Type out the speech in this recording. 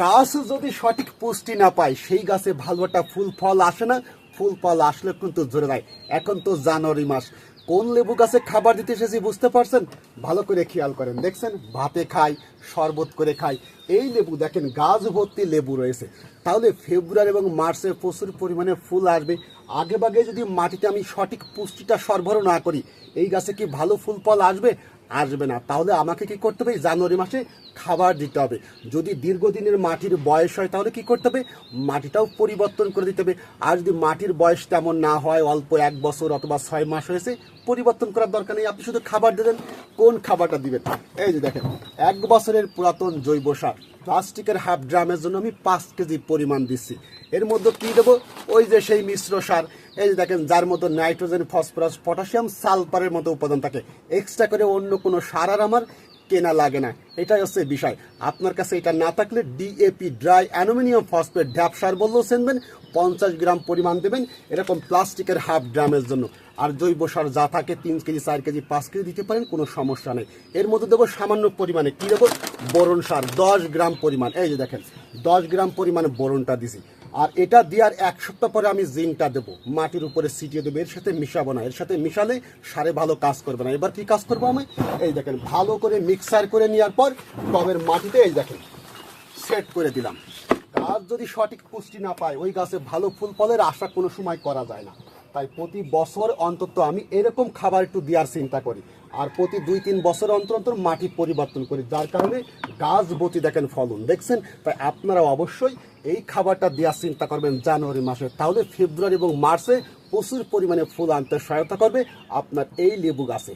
গাছ যদি সঠিক পুষ্টি না পায়, সেই গাছে ভালো একটা ফুল ফল আসে না। ফুল ফল আসলে কিন্তু জোরে দেয় এখন তো জানুয়ারি মাস। কোন লেবু গাছে খাবার দিতে এসেছি বুঝতে পারছেন? ভালো করে খেয়াল করেন। দেখছেন? ভাতে খাই, শরবত করে খাই। এই লেবু দেখেন গাছ ভর্তি লেবু রয়েছে। তাহলে ফেব্রুয়ারি এবং মার্চে প্রচুর পরিমাণে ফুল আসবে। আগে বাগে যদি মাটিতে আমি সঠিক পুষ্টিটা সরবরাহ না করি, এই গাছে কি ভালো ফুল ফল আসবে? আসবে না। তাহলে আমাকে কি করতে হবে? জানুয়ারি মাসে খাবার দিতে হবে। যদি দীর্ঘদিনের মাটির বয়স হয়, তাহলে কি করতে হবে? মাটিটাও পরিবর্তন করে দিতে হবে। আর যদি মাটির বয়স তেমন না হয়, অল্প এক বছর অথবা ছয় মাস হয়েছে, পরিবর্তন করার দরকার নেই। আপনি শুধু খাবার দেবেন, কোন খাবারটা দিবেন? এই যে দেখেন, এক বছরের পুরাতন জৈব সার। প্লাস্টিকের হাফ ড্রামের জন্য আমি পাঁচ কেজি পরিমাণ দিচ্ছি এর মধ্যে কী দেবো? ওই যে সেই মিশ্র সার। এই যে দেখেন, যার মধ্যে নাইট্রোজেন, ফসফরাস, পটাশিয়াম, সালফারের মতো উপাদান থাকে। এক্সট্রা করে অন্য কোনো সার আর আমার কেনা লাগে না। এটাই হচ্ছে বিষয়। আপনার কাছে এটা না থাকলে DAP dry aluminium phosphate DAP সার বললেও চেনবেন পঞ্চাশ গ্রাম পরিমাণ দেবেন, এরকম প্লাস্টিকের হাফ ড্রামের জন্য। আর জৈব সার যা থাকে, তিন কেজি, চার কেজি, পাঁচ কেজি দিতে পারেন, কোনো সমস্যা নেই। এর মধ্যে দেবো সামান্য পরিমাণে। কী দেবো? বোরন সার, দশ গ্রাম পরিমাণ। এই যে দেখেন, দশ গ্রাম পরিমাণে বোরনটা দিছি। আর এটা দেওয়ার এক সপ্তাহ পরে আমি জিঙ্কটা দেবো। মাটির উপরে ছিটিয়ে দেবো। এর সাথে মিশাবো না। এর সাথে মিশালে সারে ভালো কাজ করবে না। এবার কি কাজ করব আমি? এই দেখেন, ভালো করে মিক্সার করে নেওয়ার পর টবের মাটিতে এই দেখেন সেট করে দিলাম। গাছ যদি সঠিক পুষ্টি না পায়, ওই গাছে ভালো ফুল ফলের আশা কোনো সময় করা যায় না। তাই প্রতি বছর অন্তত আমি এরকম খাবার একটু দেওয়ার চিন্তা করি। আর প্রতি দুই তিন বছর অন্তর অন্তর মাটি পরিবর্তন করি, যার কারণে গাছ বতি দেখেন ফলন। দেখছেন? তাই আপনারা অবশ্যই এই খাবারটা দেওয়ার চিন্তা করবেন জানুয়ারি মাসে। তাহলে ফেব্রুয়ারি এবং মার্চে প্রচুর পরিমাণে ফুল আনতে সহায়তা করবে আপনার এই লেবু গাছে।